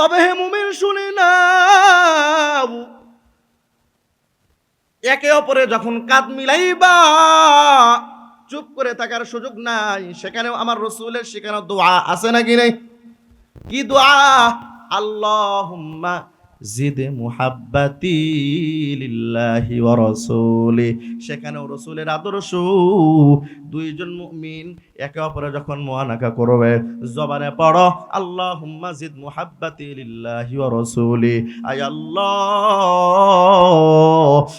তবে হে মুমিন, শুনে না একে অপরে যখন কাঁধ মিলাইবা, চুপ করে থাকার সুযোগ নাই। সেখানেও আমার রসুলের সেখানে দোয়া আছে নাকি নেই? কি দোয়া? আল্লাহুম্মা জিদ মুহাব্বাতি লিল্লাহি ওয়া রাসূলি। সেখানেও রসুলের আদর্শ, দুইজন মুমিন একে অপরে যখন মুআনাকা করবে, জবানে পড়ো, আল্লাহুম্মা জিদ মুহাব্বাতি লিল্লাহি ওয়া রাসূলি। আয় আল্লাহ,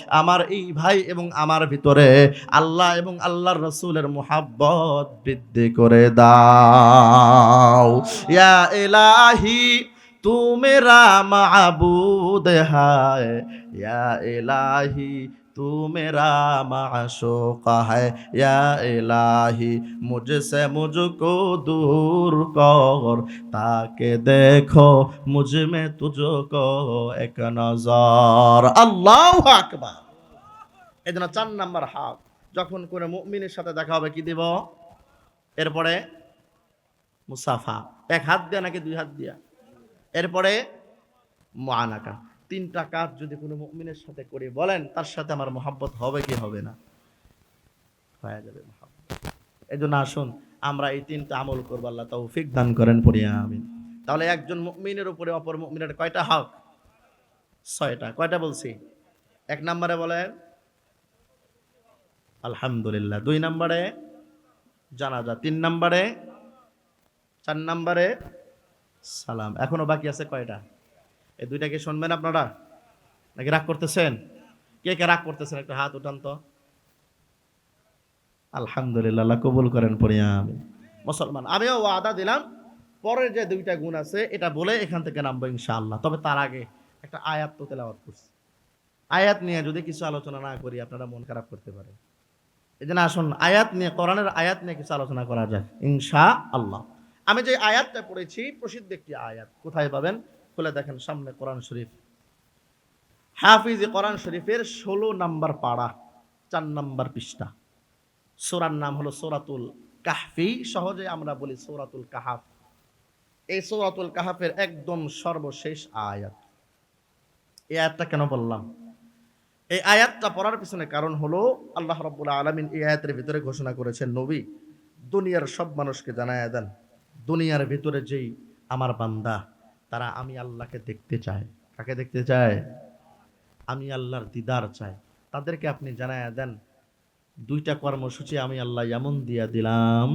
আমার এই ভাই এবং আমার ভিতরে আল্লাহ এবং আল্লাহর রসুলের মুহাব্বত বৃদ্ধি করে দাও। ইয়া ইলাহি तू मेरा माबूद है या इलाही तू मेरा माशूक है या इलाही मुझसे मुझको दूर कर ताकि देखो मुझ में तुझको एक नजर আল্লাহু আকবার এই জন্য চার নাম্বার হাত যখন কোনো মুমিনের সাথে দেখা হবে কি দিব এরপরে মুসাফা এক হাত দিয়া নাকি দুই হাত দিয়া এরপরে মানাকা তিনটা কাজ যদি কোনো মুমিনের সাথে করে বলেন, তার সাথে আমার মোহাব্বত হবে কি হবে না? হয়ে যাবে মোহাব্বত। এই জন্য আসুন, আমরা এই তিনটা আমল করব, আল্লাহ তৌফিক দান করেন পড়িয়া আমিন। তাহলে একজন মুমিনের উপরে অপর মুমিনের কয়টা হক? ছয়টা। কয়টা বলছি? এক নম্বরে বলেন আলহামদুলিল্লাহ। দুই নম্বরে জানাজা। তিন নম্বরে, চার নম্বরে সালাম। এখনও বাকি আছে কয়টা? এই দুইটাকে শুনবেন আপনারা? নাকি রাগ করতেছেন? কে কে রাগ করতেছেন? একটা হাত উঠান তো। আলহামদুলিল্লাহ কবুল করেন পড়িয়া মুসলমান, আমিও ওয়াদা দিলাম, পরের যে দুইটা গুণ আছে, এটা বলে এখান থেকে নামবো ইনশাআল্লাহ। তবে তার আগে একটা আয়াত তো তেলাওয়াত করছি। আয়াত নিয়ে যদি কিছু আলোচনা না করি, আপনারা মন খারাপ করতে পারে এই জন্য আসুন আয়াত নিয়ে, কোরআনের আয়াত নিয়ে কিছু আলোচনা করা যায় ইনশা আল্লাহ আমি যে আয়াতটা পড়েছি, প্রসিদ্ধ একটি আয়াত। কোথায় পাবেন? খুলে দেখেন সামনে কোরআন শরীফ। হাফিজ কোরআন শরীফের ষোলো নাম্বার পাড়া, চার নাম্বার পৃষ্ঠা। সোরার নাম হলো সোরাতুল কাহফি। সহজে আমরা বলি সোরাতুল কাহাফ। এই সোরাতুল কাহাফের একদম সর্বশেষ আয়াত। এই আয়াতটা কেন বললাম এই আয়াতটা পড়ার পিছনে কারণ হলো, আল্লাহ রব্বুল্লাহ আলমিন এই আয়াতের ভিতরে ঘোষণা করেছেন, নবী, দুনিয়ার সব মানুষকে জানায় দেন। দুনিয়ার ভিতরে যেই আমার বান্দা, তারা আমি আল্লাহকে দেখতে চায় কাকে দেখতে চায় আমি আল্লাহর দিদার চাই। তাদেরকে আপনি জানায় দেন, দুইটা কর্মসূচি আমি আল্লাহ এমন দিয়া দিলাম,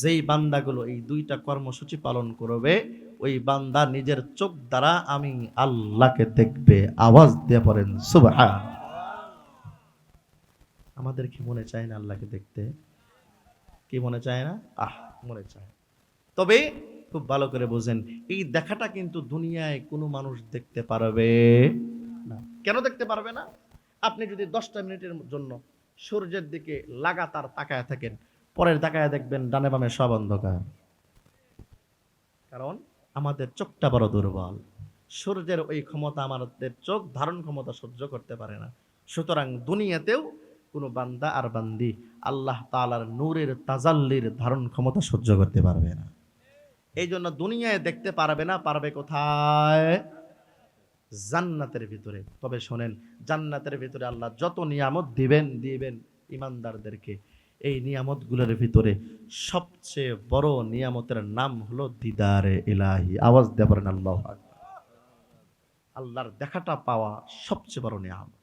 যেই বান্দাগুলো এই দুইটা কর্মসূচি পালন করবে, ওই বান্দা নিজের চোখ দ্বারা আমি আল্লাহকে দেখবে। আওয়াজ দিয়ে পড়েন সুবহান। আমাদের কি মনে চায় না আল্লাহকে দেখতে? কি মনে চায় না? আহ, মনে চায় তবে খুব ভালো করে বোঝেন, এই দেখাটা কিন্তু দুনিয়ায় কোনো মানুষ দেখতে পারবে না। কেন দেখতে পারবে না? আপনি যদি দশটা মিনিটের জন্য সূর্যের দিকে লাগাতার তাকায় থাকেন, পরের তাকায় দেখবেন ডানে বামে সব অন্ধকার। কারণ আমাদের চোখটা বড় দুর্বল। সূর্যের ওই ক্ষমতা আমাদের চোখ ধারণ ক্ষমতা সহ্য করতে পারে না। সুতরাং দুনিয়াতেও কোনো বান্দা আর বান্দি আল্লাহ তালার নূরের তাজাল্লির ধারণ ক্ষমতা সহ্য করতে পারবে না। এই জন্য দুনিয়ায় দেখতে পারবে না, পারবে কোথায়? জান্নাতের ভিতরে। তবে শোনেন, জান্নাতের ভিতরে আল্লাহ যত নিয়ামত দিবেন দিবেন ইমানদারদেরকে, এই নিয়ামতগুলোর ভিতরে সবচেয়ে বড় নিয়ামতের নাম হলো দিদারে ইলাহি। আওয়াজ পারেন আল্লাহ আল্লাহর দেখাটা পাওয়া সবচেয়ে বড় নিয়ামত।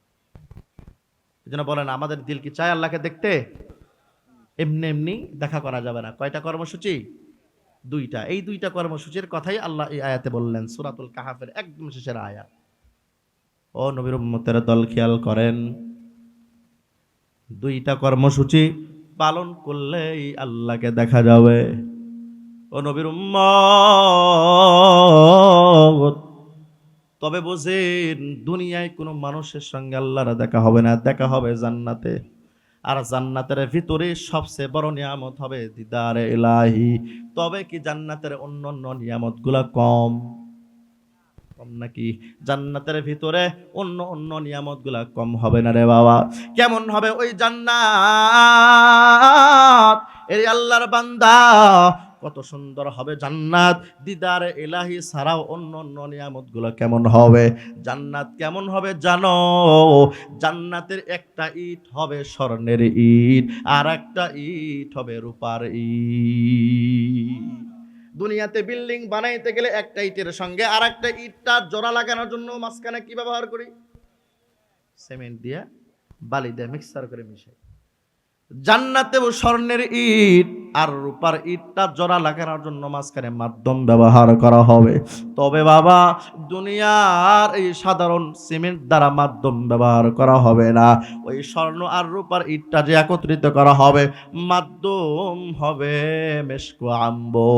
এই জন্য বলেন, আমাদের দিল কি চায় আল্লাহকে দেখতে? এমনি এমনি দেখা করা যাবে না। কয়টা কর্মসূচি? দুইটা। এই দুইটা কর্মসূচির কথাই আল্লাহ এই আয়াতে বললেন, সুরাতুল কাহাফের একদম শেষের আয়াত ও নবীর উম্মতের দল খেয়াল করেন, দুইটা কর্মসূচি পালন করলেই আল্লাহকে দেখা যাবে। ও নবীর তবে বোঝেন দুনিয়ায় কোনো মানুষের সঙ্গে আল্লাহর দেখা হবে না, দেখা হবে জান্নাতে। আর জান্নাতের ভিতরে সবচেয়ে বড় নিয়ামত হবে দিদারে ইলাহি। তবে কি জান্নাতের অন্য অন্য নিয়ামতগুলা কম? কম নাকি? জান্নাতের ভিতরে অন্য অন্য নিয়ামতগুলা কম হবে না রে বাবা। কেমন হবে ওই জান্নাত? এই আল্লাহর বান্দা কত সুন্দর হবে জান্নাত। দিদার এলাহি ছাড়াও অন্য অন্য নিয়ামতগুলো কেমন হবে? জান্নাত কেমন হবে জানো? জান্নাতের একটা ইট হবে স্বর্ণের ইট, আর একটা ইট হবে রূপার ইট। দুনিয়াতে বিল্ডিং বানাইতে গেলে একটা ইটের সঙ্গে আর একটা ইটটা জোড়া লাগানোর জন্য মাঝখানে কি ব্যবহার করি? সিমেন্ট দিয়ে বালি দিয়ে মিক্সার করে মিশাই। জান্নাতে ও স্বর্ণের ইট আর রূপার ইটটা জোড়া লাগানোর জন্য মাঝখানে মাধ্যম ব্যবহার করা হবে। তবে বাবা, দুনিয়ার এই সাধারণ সিমেন্ট দ্বারা মাধ্যম ব্যবহার করা হবে না। ওই স্বর্ণ আর রূপার ইটটা যে একত্রিত করা হবে, মাধ্যম হবে মেশকো আম্বো।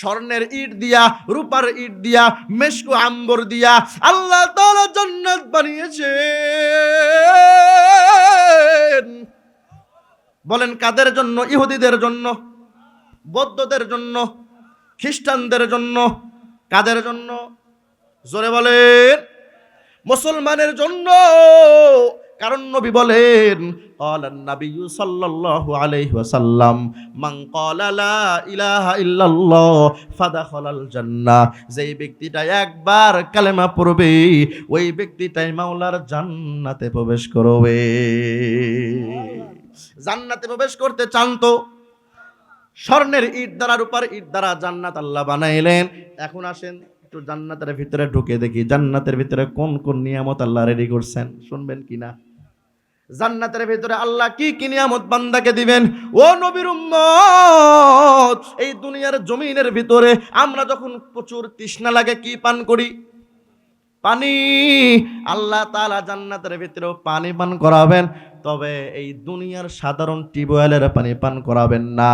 স্বর্ণের ইট দিয়া, রূপার ইট দিয়া, মেশকো আম্বর দিয়া আল্লাহ তাআলা জান্নাত বানিয়েছেন। বলেন কাদের জন্য? ইহুদিদের জন্য, বৌদ্ধদের জন্য, খ্রিস্টানদের জন্য। কাদের জন্য? জোরে বলেন। মুসলমানের জন্য। কারণ নবী বলেন قال النبي صلى الله عليه وسلم من قال لا اله الا الله فدخل الجنه যেই ব্যক্তিটা একবার কালেমা পড়বে ওই ব্যক্তিটাই মাওলার জান্নাতে প্রবেশ করবে জান্নাতে প্রবেশ করতে চান তো স্বর্ণের ইট দ্বারা রূপার ইট দ্বারা জান্নাত আল্লাহ বানাইলেন এখন আসেন একটু জান্নাতের ভিতরে ঢুকে দেখি জান্নাতের ভিতরে কোন কোন নিয়ামত আল্লাহ রেডি করছেন শুনবেন কিনা জান্নাতের ভিতরে আল্লাহ কি কি নিয়ামত বান্দাকে দিবেন? ও নবীর উম্মত, এই দুনিয়ার জমিনের ভিতরে আমরা যখন প্রচুর তৃষ্ণা লাগে, কি পান করি? পানি। আল্লাহ তাআলা জান্নাতের ভিতরেও পানি পান করাবেন, তবে এই দুনিয়ার সাধারণ টিউবওয়েলের পানি পান করাবেন না।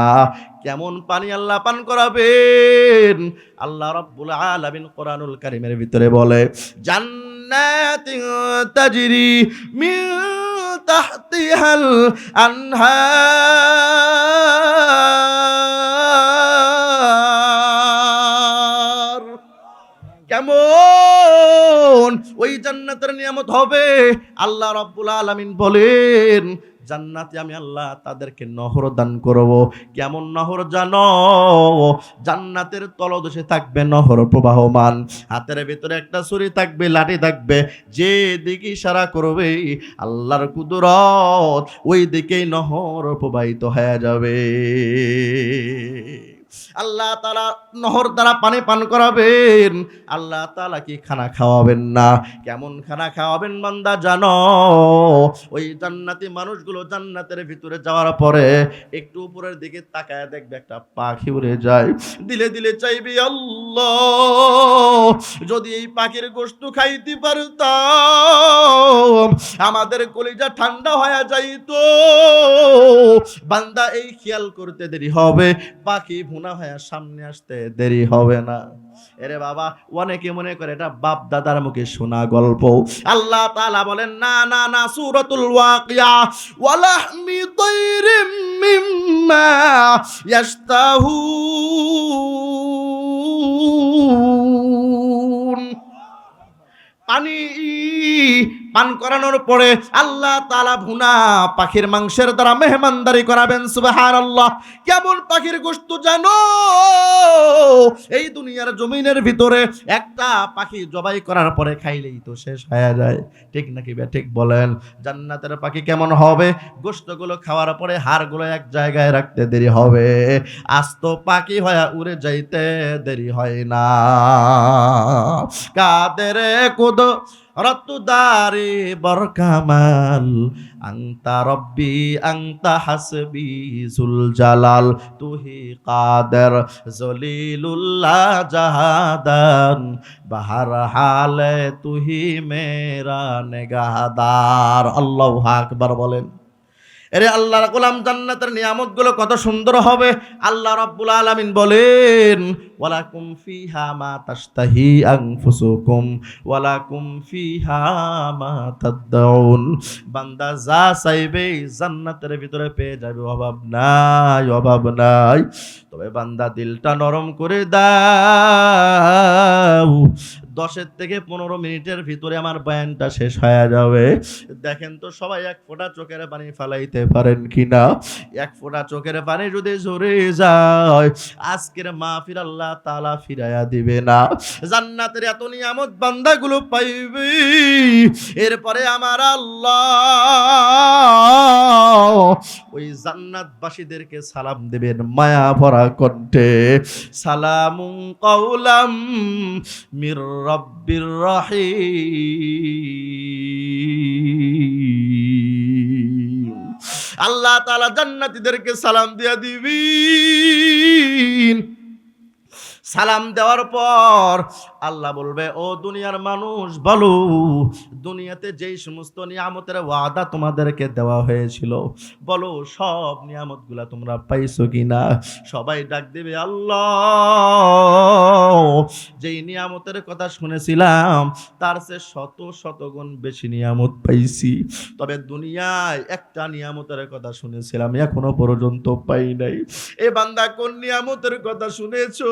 কেমন পানি আল্লাহ পান করাবেন? আল্লাহ রাব্বুল আলামিন কোরআনুল কারীমের ভিতরে বলে, জান্নাতিন তাজরি মিন তাহতিহাল الأنهار কেমন? ওই জান্নাতের নিয়ামত হবে। আল্লাহ রব্বুল আলমিন বলেন জান্নাতে আমি আল্লাহ তাদেরকে নহর দান করব। কেমন নহর জানো? জান্নাতের তলদেশে থাকবে নহর প্রবাহমান। হাতের ভিতরে একটা ছুরি থাকবে, লাঠি থাকবে। যে দিকে ইশারা করবে আল্লাহর কুদরত ওই দিকেই নহর প্রবাহিত হয়ে যাবে। আল্লাহ তালা নহর দ্বারা পানি পান করাবেন। আল্লাহ তালা কি খানা খাওয়াবেন না? কেমন খানা খাওয়াবেন বান্দা, জানো? ওই জান্নাতি মানুষগুলো জান্নাতের ভিতরে যাওয়ার পরে একটু উপরের দিকে তাকায় দেখবে একটা পাখি উড়ে যায়। দিলে দিলে চাইবি, আল্লাহ, যদি এই পাখির গোস্ত খাইতে পারতাম, আমাদের কলিজা ঠান্ডা হয়ে যাইতো। বান্দা, এই খেয়াল করতে দেরি হবে। পাখি ভুনা হয়ে সামনে আসতে দেরি হবে না। এরে বাবা, অনেকে মনে করে এটা বাপ দাদার মুখে শোনা গল্প। আল্লাহ তাআলা বলেন, না না না, সূরাতুল ওয়াকিয়া। ওয়ালাহমি তাইরিম মিম্মা ইয়াশতাহুন। পানি পান করানোর পরে আল্লাহ তালা ভুনা পাখির মাংসের দ্বারা মেহমানদারি করাবেন সুবাহার আল্লাহ কেমন পাখির গোস্ত জানো? এই দুনিয়ার জমিনের ভিতরে একটা পাখি জবাই করার পরে খাইলেই তো শেষ হয়ে যায়। ঠিক নাকি বে? ঠিক বলেন। জান্নাতের পাখি কেমন হবে? গোস্তগুলো খাওয়ার পরে হাড়গুলো এক জায়গায় রাখতে দেরি হবে। আস্ত পাখি হয়ে উড়ে যাইতে দেরি হয় না। কাদের কুদ রতুদারি বরকামাল। আংতা রব্বি, আংতা হাসবি, জুল জালাল, তুহি কাদের, জলিলুল্লাহ জাহাদান। বাহার হালে তুহি মেরা নেগাহাদার আল্লাহ আকবার বলেন। এরে আল্লাহর গোলাম জান্নাতের নিয়ামত নিয়ামতগুলো কত সুন্দর হবে। আল্লাহ রব্বুল আলামিন বলেন ওয়ালাকুম ফিহা মা তাশতাহি আনফুসুকুম, ওয়ালাকুম ফিহা মা তাদউন। বান্দা যা চাইবে জান্নাতের ভিতরে পেয়ে যাবে, অভাব নাই অভাব নাই। তবে বান্দা দিলটা নরম করে দাও। দশের থেকে পনেরো মিনিটের ভিতরে আমার বয়ানটা শেষ হয়ে যাবে। দেখেন তো সবাই এক ফোঁটা চোখের পানি ফেলাইতে পারেন কিনা? এক ফোঁটা চোখের পানি যদি ঝরে যায়, আজকের মাহফিল আল্লাহ তালা ফিরাইয়া দিবে না। জান্নাতের এত নিয়ামত বান্দাগুলো পাইবে। এরপরে আমার আল্লাহ ওই জান্নাতবাসীদেরকে সালাম দেবেন মায়া ভরা কণ্ঠে। সালামুন কৌলাম মির রব্বির রহিম। আল্লাহ তাআলা জান্নাতীদেরকে সালাম দিয়া দিবেন। সালাম দেওয়ার পর আল্লাহ বলবে, ও দুনিয়ার মানুষ, বলো, দুনিয়াতে যেই সমস্ত নিয়ামতের ওয়াদা তোমাদেরকে দেওয়া হয়েছিল, বলো, সব নিয়ামতগুলা তোমরা পাইছো কিনা? সবাই ডাক দেবে, আল্লাহ! যেই নিয়ামতের কথা শুনেছিলাম, তার সে শত শতগুণ বেশি নিয়ামত পাইছি। তবে দুনিয়ায় একটা নিয়ামতের কথা শুনেছিলাম, এখনও পর্যন্ত পাই নাই। এ বান্দা কোন নিয়ামতের কথা শুনেছো?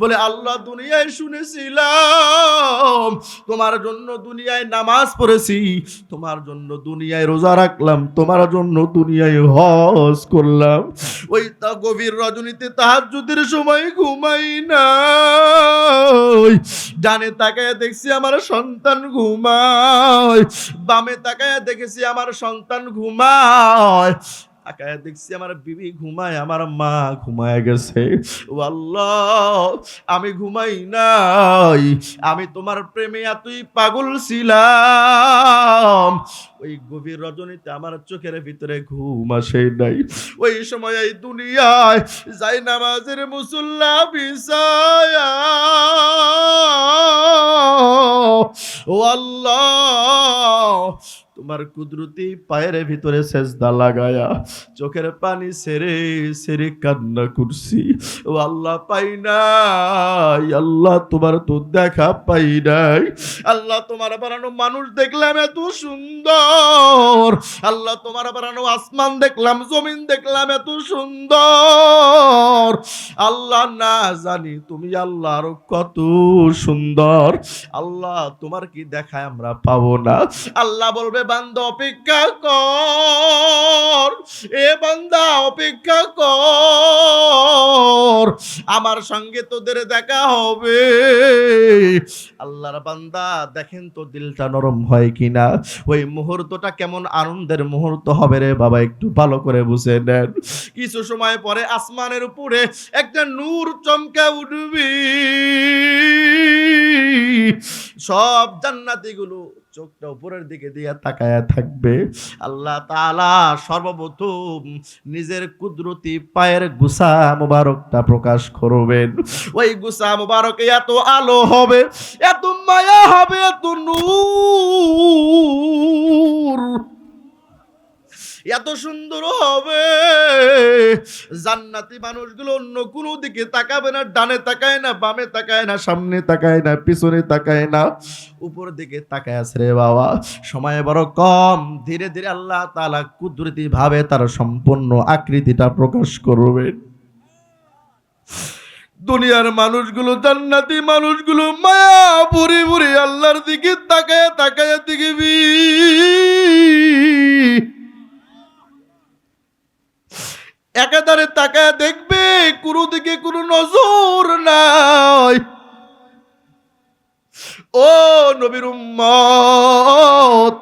বলে, আল্লাহ দুনিয়ায় শুনেছিলাম, তোমার জন্য দুনিয়ায় নামাজ পড়েছি, তোমার জন্য দুনিয়ায় রোজা রাখলাম, তোমার জন্য দুনিয়ায় হজ করলাম। ওই তা গভীর রজনীতে তাহাজ্জুদের সময় ঘুমাই না ডানে তাকায় দেখছি আমার সন্তান ঘুমায়, বামে তাকায় দেখেছি আমার সন্তান ঘুমায়। তাকায় দেখছি আমার বিবি ঘুমায়, আমার মা ঘুমায় গেছে। ও আমি ঘুমাই নাই। আমি তোমার প্রেমে এতই পাগল ছিলাম। ওই গভীর রজনীতে আমার চোখের ভিতরে ঘুম আসে নাই। ওই সময় এই দুনিয়ায় যাই নামাজের মুসল্লা বিছায়া। ও আল্লাহ তোমার কুদরতি পায়ের ভিতরে সেজদা লাগায়া, চোখের পানি সেরে সেরে কান্না করছি। ও আল্লাহ পাই নাই, আল্লাহ তোমার তো দেখা পাই নাই। আল্লাহ তোমার বানানো মানুষ দেখলাম এত সুন্দর। আল্লাহ তোমার বানানো আসমান দেখলাম, জমিন দেখলাম এত সুন্দর। আল্লাহ না জানি তুমি আল্লাহ আরও কত সুন্দর। আল্লাহ তোমার কি দেখায় আমরা পাবো না। আল্লাহ বলবে বান্দা অপেক্ষা কর, এ বান্দা অপেক্ষা কর, আমার সঙ্গে তোদের দেখা হবে। আল্লাহর বান্দা, দেখেন তো দিলটা নরম হয় কিনা। ওই মুহূর্তটা কেমন আনন্দের মুহূর্ত হবে রে বাবা, একটু ভালো করে বুঝে নেন। কিছু সময় পরে আসমানের উপরে একটা নূর চমকে উঠবি। সব জান্নাতিগুলো চোখটা উপরের দিকে দিয়ে তাকায়া থাকবে। আল্লাহ তালা সর্বপ্রথম নিজের কুদরতি পায়ের গুসা মুবারকটা প্রকাশ করবেন। ওই গুসা মুবারক এত আলো হবে, এত মায়া হবে, এত নূর। এত সুন্দর হবে। জান্নাতি মানুষগুলো অন্য কোনো দিকে তাকাবে না, ডানে তাকায় না, বামে তাকায় না, সামনে তাকায় না, পিছনে তাকায় না। উপর দিকে তাকায় আছে রে বাবা। সময় বড় কম। ধীরে ধীরে আল্লাহ তাআলা কুদরতি ভাবে তার সম্পূর্ণ আকৃতিটা প্রকাশ করবেন দুনিয়ার মানুষগুলো, জান্নাতি মানুষগুলো মায়া বুড়ি বুড়ি আল্লাহর দিকে তাকায় তাকায় দিকে একাধারে তাকায় দেখবে কোনো দিকে কোনো নজর নাই। ও নবীর উম্মত,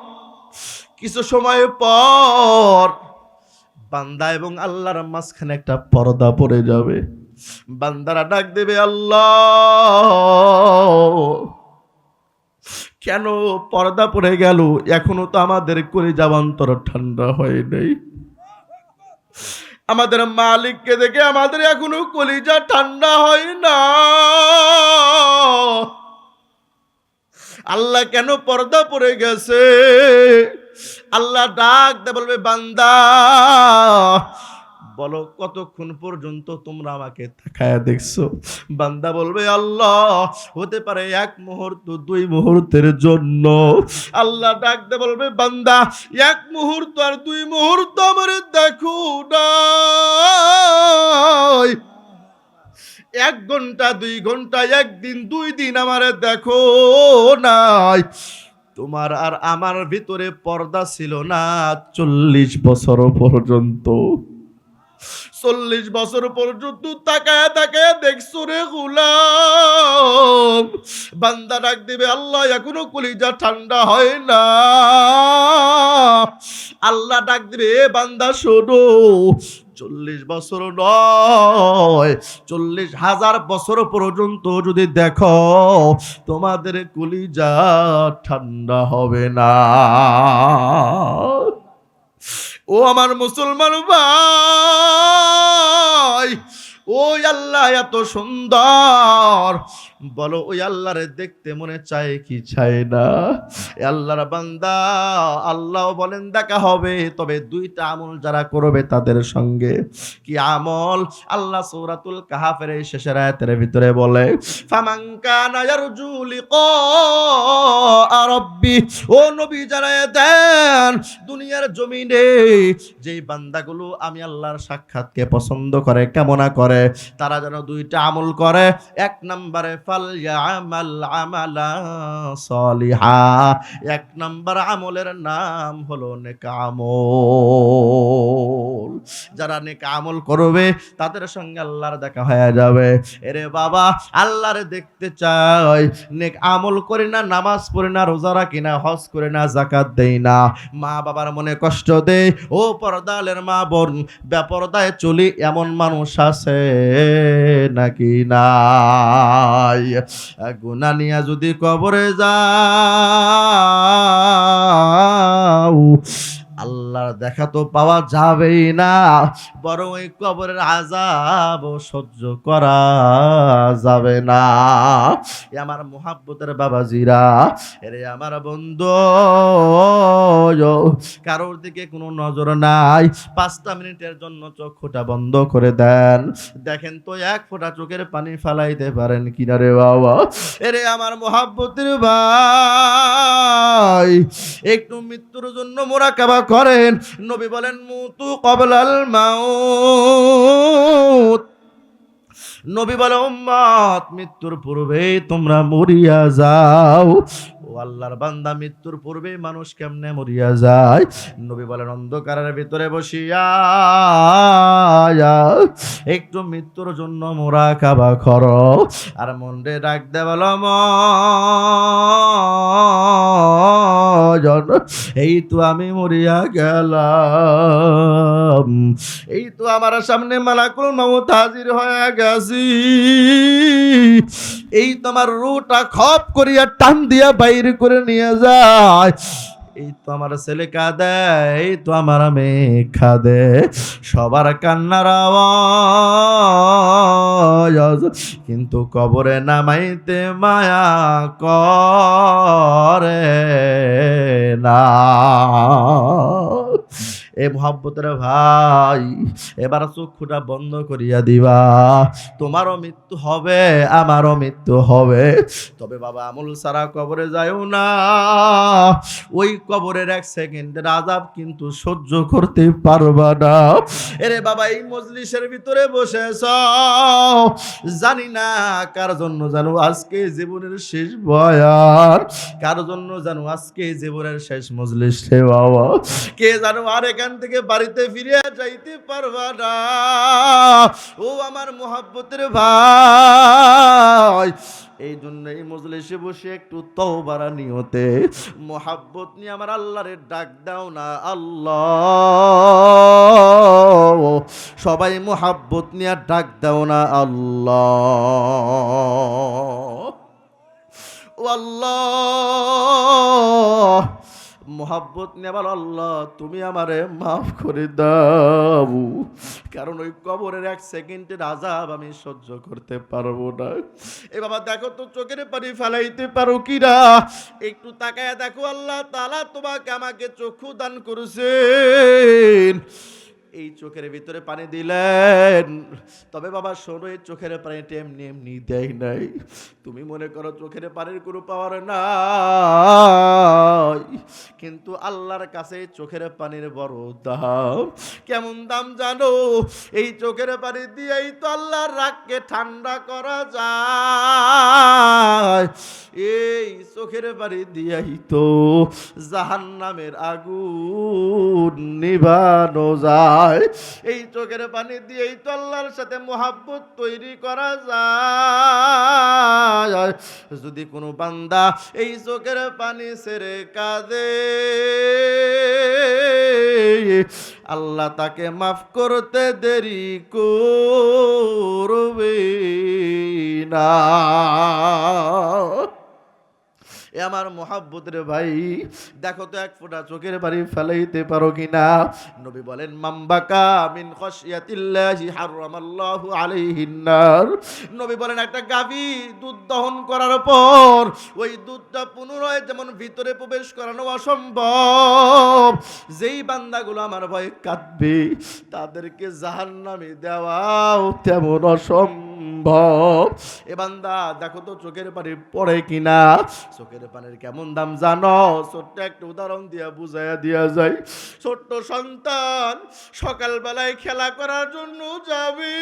কিছু সময় পর বান্দা এবং আল্লাহর মাঝখানে একটা পর্দা পড়ে যাবে। বান্দারা ডাক দেবে, আল্লাহ, কেন পর্দা পড়ে গেল? এখনও তো আমাদের করে যাবান্তর ঠান্ডা হয় নাই। আমাদের মালিককে দেখে আমাদের এখনও কলিজা ঠান্ডা হয় না। আল্লাহ কেন পর্দা পড়ে গেছে? আল্লাহ ডাক দে বলবে, বান্দা, বলো কতক্ষণ পর্যন্ত তোমরা আমাকে তাকায়া দেখছ? বান্দা বলবে, আল্লাহ, হতে পারে এক মুহূর্ত, দুই মুহূর্তের জন্য। আল্লাহ ডাকতে বলবে, বান্দা, এক মুহূর্ত আর দুই মুহূর্ত আমার দেখো নাই এক ঘণ্টা, দুই ঘণ্টা, একদিন, দুই দিন আমারে দেখো নাই। তোমার আর আমার ভিতরে পর্দা ছিল না, চল্লিশ বছর পর্যন্ত। চল্লিশ বছর পর্যন্ত তাকায় তাকায় দেখছ রে গুলাম। বান্দা ডাক দিবে, আল্লাহ, এখনও কলিজা ঠান্ডা হয় না। আল্লাহ ডাক দিবে বান্দা, শোনো, চল্লিশ বছর নয়, চল্লিশ হাজার বছর পর্যন্ত যদি দেখো, তোমাদের কলিজা ঠান্ডা হবে না। ও আমার মুসলমান ভাই ও আল্লাহ এত সুন্দর বলো, ওই আল্লাহরে দেখতে মনে চায় কি চায় না? আল্লাহর বান্দা, আল্লাহ বলেন, দেখা হবে। তবে দুইটা আমল যারা করবে তাদের সঙ্গে। কি আমল? আল্লাহ সূরাতুল কাহাফের শেষের আয়াতের ভিতরে বলে ও নবী জানায় দেন, দুনিয়ার জমিনে যেই বান্দাগুলো আমি আল্লাহর সাক্ষাৎকে পছন্দ করে, কামনা করে, তারা যেন দুইটা আমল করে। এক নম্বরে ফাল আমালা সলিহা। এক নম্বর আমলের নাম হলো নেক আমল। যারা নেক আমল করবে, তাদের সঙ্গে আল্লাহর দেখা হয়ে যাবে। এরে বাবা, আল্লাহরে দেখতে চাই। নেক আমল করি না, নামাজ পড়ি না, রোজা রাখি না, হজ করে না জাকাত দেই না। মা বাবার মনে কষ্ট দেই। ও পর্দালের মা বোন, বেপরদায় চলি এমন মানুষ আছে নাকি নাই? গুনা নিয়া যদি কবরে যাও আল্লাহর দেখা তো পাওয়া যাবেই না। বরং ওই কবরের আজাব সহ্য করা যাবে না। এ আমার মোহাব্বতের বাবাজিরা, এরে আমার বন্ধু কারোর দিকে কোনো নজর নাই। পাঁচটা মিনিটের জন্য চক্ষুটা বন্ধ করে দেন। দেখেন তো এক ফোঁটা চোখের পানি ফেলাইতে পারেন কিনা রে বাবা। এরে আমার মোহাব্বতের ভাই, একটু মৃত্যুর জন্য মোরা কাবা করেন নবী বলেন, মুতু কবলাল মাউত। নবী বলে, উম্মত, মৃত্যুর পূর্বে তোমরা মরিয়া যাও। ও আল্লাহর বান্দা, মৃত্যুর পূর্বে মানুষ কেমনে মরিয়া যায়? নবী বলেন, অন্ধকারের ভিতরে বসিয়া একটু মৃত্যুর জন্য মোরা কাবা খর আর মন্ডে ডাক দে বল জন এই তো আমি মরিয়া গেলাম। এই তো আমার সামনে মালাকুল মামুত হাজির হয়ে গেছি। এই তোমার রুটা খপ করিয়া টান দিয়া বাইর করে নিয়ে যায়। এই তো আমার ছেলে কাঁদে, এই তো আমার মেয়ে খাদে সবার কান্নার আওয়াজ। কিন্তু কবরে নামাইতে মায়া করে না। এ মোহাব্বতের ভাই, এবার চক্ষুটা বন্ধ করিয়া দিবা। তোমারও মৃত্যু হবে, আমারও মৃত্যু হবে। তবে বাবা, আমল সারা কবরে যায়ও না। ওই কবরের এক সেকেন্ডের আজাব কিন্তু সহ্য করতে পারবা না। এরে বাবা, এই মজলিসের ভিতরে বসেছ। জানি না কার জন্য জানো আজকে জীবনের শেষ বয়ান, কার জন্য জানো আজকে জীবনের শেষ মজলিস রে বাবা। কে জানো আর এখান থেকে বাড়িতে ফিরে যাইতে পারবা না। ও আমার মোহাব্বতের ভাই। এই জন্য এই মজলিসে বসে একটু তওবারা নিয়তে। মোহাব্বত নিয়ে আমার আল্লাহরে ডাক দাও না, আল্লাহ। সবাই মোহাব্বত নিয়ে আর ডাক দাও না, আল্লাহ। ও আল্লাহ। মোহাব্বত নেবার আল্লাহ, তুমি আমারে মাফ করে দাও। কারণ ওই কবরের এক সেকেন্ডের আজাব আমি সহ্য করতে পারব না। এ বাবা, দেখো তো চোখের পানি ফেলাইতে পারো কি না একটু তাকায় দেখো, আল্লাহ তালা তোমাকে আমাকে চক্ষু দান করেছেন। এই চোখের ভিতরে পানি দিলেন। তবে বাবা, শোনো, এই চোখের পানিটা এমনি এমনি দেয় নাই। তুমি মনে করো চোখের পানির কোনো পাওয়ার নাই। কিন্তু আল্লাহর কাছে চোখের পানির বড় দাম। কেমন দাম জানো? এই চোখের পানি দিয়েই তো আল্লাহর রাগকে ঠান্ডা করা যায়। এই চোখের পানি দিয়েই তো জাহান্নামের আগুন নিভানো যায়। এই চোখের পানি দিয়েই তো আল্লাহর সাথে মোহাব্বত তৈরি করা যায়। যদি কোনো বান্দা এই চোখের পানি ছেড়ে কাঁদে, আল্লাহ তাকে মাফ করতে দেরি করবে না। এ আমার মোহাব্বতের ভাই, দেখো তো এক ফোঁটা চোখের বাড়ি ফেলাইতে পারো কিনা? নবী বলেন, মাম্বাকা মিন খসিয়াতিল্লাহি হারামাল্লাহু আলাইহিন নার। নবী বলেন, একটা গাভী দুধ দহন করার পর ওই দুধটা পুনরায় যেমন ভিতরে প্রবেশ করানো অসম্ভব, যেই বান্দাগুলো আমার ভয়ে কাঁদবে, তাদেরকে জাহান্নামে দেওয়াও তেমন অসম্ভব। এ বান্দা, দেখো তো চোখের পানি পড়ে কিনা? চোখের পানির কেমন দাম জানো? ছোট্ট একটা উদাহরণ দিয়া বুঝাইয়া দিয়া যায় ছোট্ট সন্তান, সকালবেলায় খেলা করার জন্য যাবে।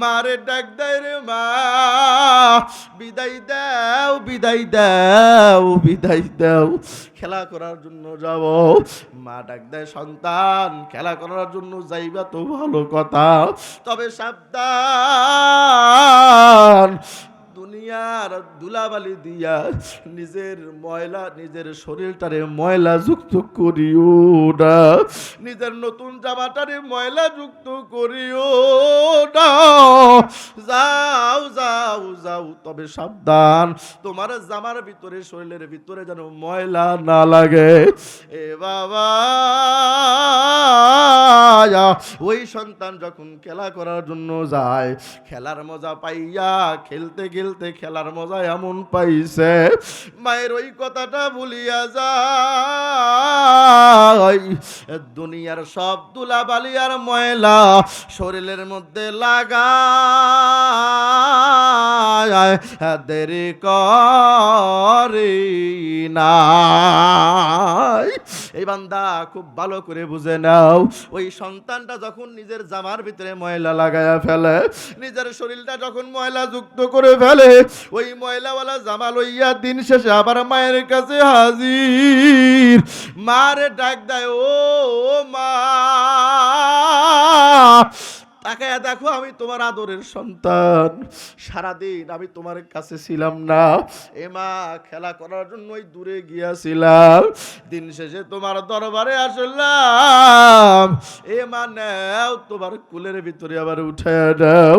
মারে ডাক দেয় রে মা, বিদায় দাও বিদায় দাও বিদায় দাও। খেলা করার জন্য যাব। মা ডাক দেয়, সন্তান, খেলা করার জন্য যাইবা তো ভালো কথা। তবে সাবধান দুনিয়ার দুলাবালি দিয়া নিজের ময়লা, নিজের শরীরটারে ময়লা যুক্ত করিও না। নিজের নতুন জামাটারে ময়লা যুক্ত করিও না। যাও যাও যাও, তবে সাবধান। তোমার জামার ভিতরে, শরীরের ভিতরে যেন ময়লা না লাগে। এ বাবা ওই সন্তান যখন খেলা করার জন্য যায়, খেলার মজা পাইয়া খেলতে খেলতে খেলার মজা এমন পাইছে। মায়ের ওই কথাটা ভুলিয়া যায়। দুনিয়ার সব দুলা বালি আর ময়লা শরীরের মধ্যে লাগা দেরি করে না এই বান্দা, খুব ভালো করে বুঝে নাও, ওই সন্তানটা যখন নিজের জামার ভিতরে ময়লা লাগায়া ফেলে, নিজের শরীরটা যখন ময়লা যুক্ত করে ফেলে, ওই ময়লাওয়ালা জামা লইয়া দিন শেষে আবার মায়ের কাছে হাজির। মারে ডাক দেয়, ও মা তাকায় দেখো, আমি তোমার আদরের সন্তান। সারাদিন আমি তোমার কাছে ছিলাম না। এ মা, খেলা করার জন্য ওই দূরে গিয়াছিলাম। দিন শেষে তোমার দরবারে আসলাম। এ মা, নাও, তোমার কুলের ভিতরে আবার উঠে নাও।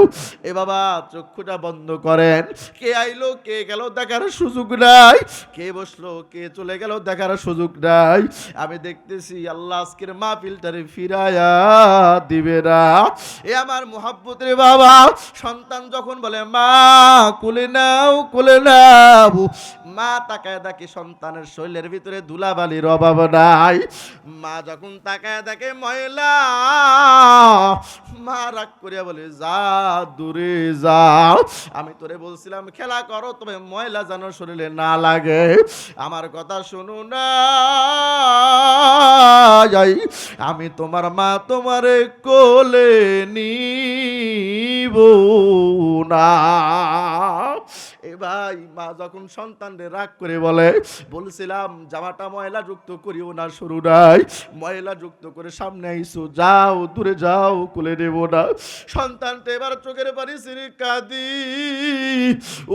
এ বাবা, চক্ষুটা বন্ধ করেন। কে আইলো, কে গেল, দেখার সুযোগ নাই। কে বসল, কে চলে গেল, দেখার সুযোগ নাই। আমি দেখতেছি, আল্লাহ আজকের মা ফিল্টারে ফিরায়া দিবে না। এ আমার মোহাব্বতের বাবা। সন্তান যখন বলে, মা, কোলে নাও কোলে নাও। মা তাকায় দেখে সন্তানের শরীরের ভিতরে ধুলাবালির অভাব নাই। মা যখন তাকায় দেখে, ময়লা। মা রাগ করিয়া বলে যা। দূরে যাও আমি তোরে বলছিলাম, খেলা করো, তবে ময়লা যেন শরীরে না লাগে। আমার কথা শুনো না। আমি তোমার মা তোমারে কোলে নিব না। এ ভাই, মা যখন সন্তানরে রাগ করে বলে, বলছিলাম, জামাটা ময়লা যুক্ত করিও না শুরু নাই, ময়লা যুক্ত করে সামনে আইসো, যাও, দূরে যাও, কোলে নেব না। সন্তানটা এবার চোখের বাড়ি সিঁড়ি কাঁদি,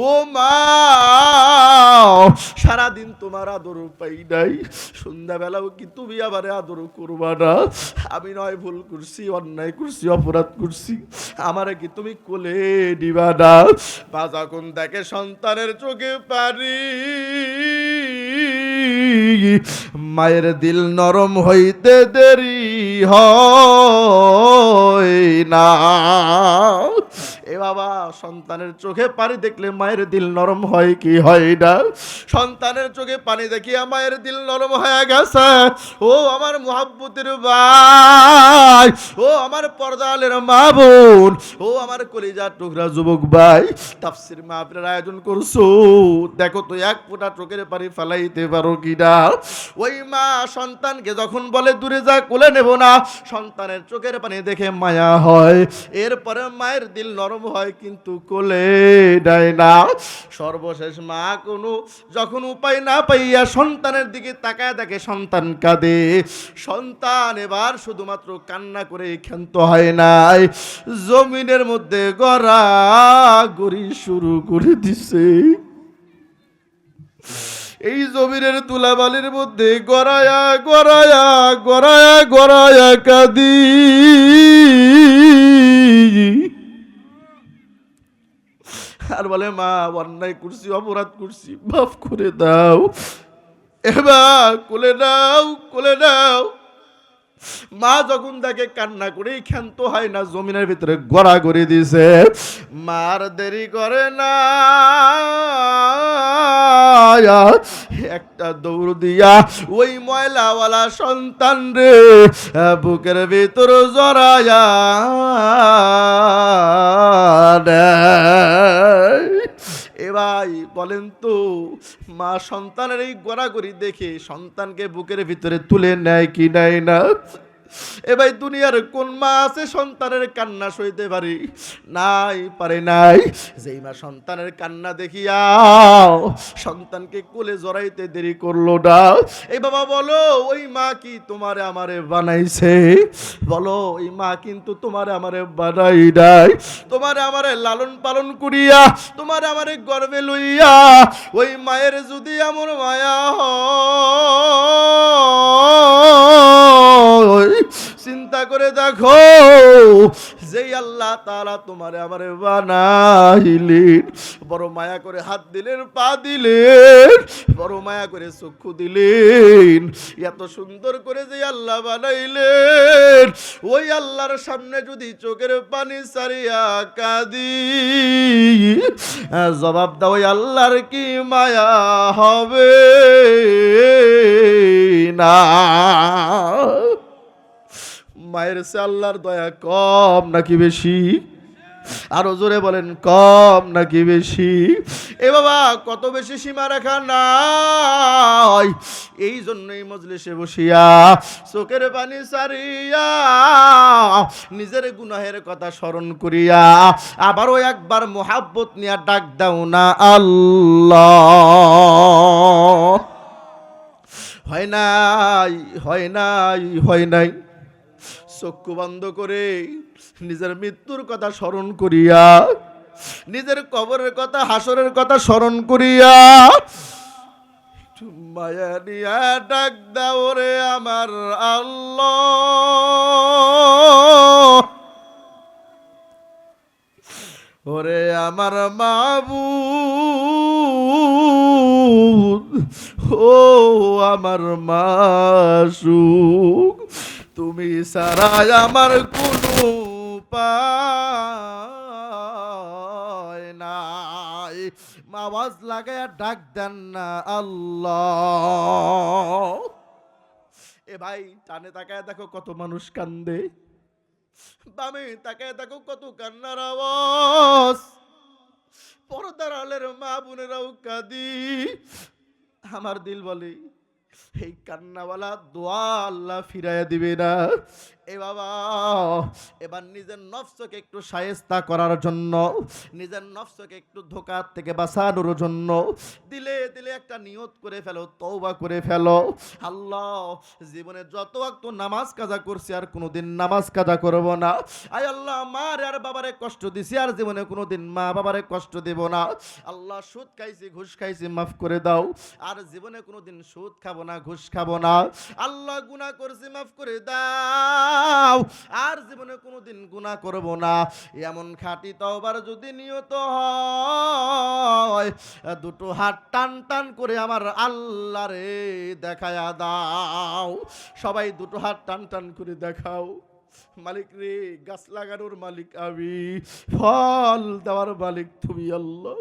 ও মা সারাদিন তোমার আদর পাই নাই। সন্ধ্যাবেলাও কি তুমি আবার আদর করবা না? আমি নয় ভুল করছি, অন্যায় করছি, অপরাধ করছি। আমারে কি তুমি কোলে দিবা না? বা যখন দেখে সন্তানের চোখে পারি মায়ের দিল নরম হইতে দেরি হয় না। বাবা, সন্তানের চোখে পানি দেখলে মায়ের দিল নরম হয় কি হয় না সন্তানের চোখে পানি দেখিয়া মায়ের দিল নরম হয়ে গেছে। ও আমার মোহাব্বতের ভাই, ও আমার পর্দালের মা বোন ও আমার কলিজার টুকরা যুবক ভাই, তাফসির মাহফিলের আয়োজন করছ। দেখো তো, এক ফোঁটা চোখের পানি ফেলাইতে পারো কিনা ওই মা সন্তানকে যখন বলে, দূরে যা, কোলে নেব না। সন্তানের চোখের পানি দেখে মায়া হয়। এরপরে মায়ের দিল নরম হয় কিন্তু কোলে দেয় না। সর্বশেষ মা কোনো যখন উপায় না পাইয়া সন্তানের দিকে তাকায় দেখে সন্তান কাঁদে। সন্তান এবার শুধুমাত্র কান্না করে ক্ষান্ত হয় নাই। জমিনের মধ্যে গড়া গড়ি শুরু করে দিছে। এই জমিনের তুলাবালির মধ্যে গড়ায়া গড়ায়া গড়ায়া গড়ায়া কাদি। আর বলে, মা, অন্যায় করছি, অপরাধ করছি, মাফ করে দাও। এবার কোলে নাও কোলে নাও। মা যখন তাকে কান্না করে ক্ষান্ত হয় না, জমিনের ভিতরে গড়া করে দিছে মার দেরি করে না একটা দৌড় দিয়া ওই ময়লাওয়ালা সন্তান রে, বুকের ভিতর জড়ায়া। এ ভাই বলেন তো, মা সন্তানের এই গড়াগড়ি দেখে সন্তানকে বুকের ভিতরে তুলে নেয় কি নেয় না? এ ভাই দুনিয়ার কোন মা আছে সন্তানের কান্না সইতে পারি? নাই, পারে নাই। যেই মা সন্তানের কান্না দেখিয়া সন্তানকে কোলে জড়াইতে দেরি করল না। এই বাবা, বলো, ওই মা কি তোমারে আমারে বানাইছে? বলো ওই মা কিন্তু তোমারে আমারে বানাই নাই। তোমারে আমারে লালন পালন করিয়া, তোমার আমারে গর্বে লইয়া, ওই মায়ের যদি আমার মায়া হয় চিন্তা করে দেখো, যেই আল্লাহ তারা তোমারে আমারে বানাইলেন, বড় মায়া করে হাত দিলেন, পা দিলেন, বড় মায়া করে চক্ষু দিলেন, এত সুন্দর করে যে আল্লাহ বানাইলেন, ওই আল্লাহর সামনে যদি চোখের পানি সারিয়া কাদি জবাব দাও, ওই আল্লাহর কি মায়া হবে? না। মায়ের সে আল্লাহর দয়া কম নাকি বেশি? আরও জোরে বলেন, কম নাকি বেশি? এ বাবা, কত বেশি সীমা রেখা নাই? এই জন্যই মজলিসে বসিয়া চোখের পানি সারিয়া নিজের গুনাহের কথা স্মরণ করিয়া আবারও একবার মোহাব্বত নিয়ে ডাক দাও না আল্লাহ। হয় নাই হয় নাই হয় নাই। চক্ষু বন্ধ করে নিজের মৃত্যুর কথা স্মরণ করিয়া, নিজের কবরের কথা, হাসরের কথা স্মরণ করিয়া মায়া নিয়া ডাক দাও রে আমার আল্লাহ। ওরে আমার মাবুদ, ও আমার মাসুক তুমি সারা আমার কোনো নাই। আওয়াজ লাগায় ডাক দেন না আল্লাহ। এ ভাই, টানে তাকায় দেখো কত মানুষ কান্দে। বামে তাকায় দেখো কত কান্নার আওয়াজ। পর্দার আলের মা বোনেরাও কাঁদি। আমার দিল বলে এই কান্নাওয়ালা দোয়া আল্লাহ ফিরাইয়া দিবে না। এ বাবা, এবার নিজের নফসকে একটু সায়েস্তা করার জন্য, নিজের নফসকে একটু ধোকার থেকে বাঁচানোর জন্য দিলে দিলে একটা নিয়ত করে ফেলো, তওবা করে ফেলো। আল্লাহ, জীবনে যত ওয়াক্ত নামাজ কাজা করছি আর কোনোদিন নামাজ কাজা করব না। আয় আল্লাহ, মার আর বাবারে কষ্ট দিছি আর জীবনে কোনোদিন মা বাবারে কষ্ট দেব না। আল্লাহ, সুদ খাইছি, ঘুষ খাইছি, মাফ করে দাও। আর জীবনে কোনোদিন সুদ খাব না, ঘুষ খাব না। আল্লাহ, গুনাহ করছি, মাফ করে দাও। আর জীবনে কোনোদিন গুনাহ করব না। এমন খাঁটি তওবার যদি নিয়ত হয়, দুটো হাত টান টান করে আমার আল্লাহ রে দেখায়া দাও। সবাই দুটো হাত টান টান করে দেখাও। মালিক রে, গাছ লাগানোর মালিক আমি, ফল দেওয়ার মালিক তুমি আল্লাহ।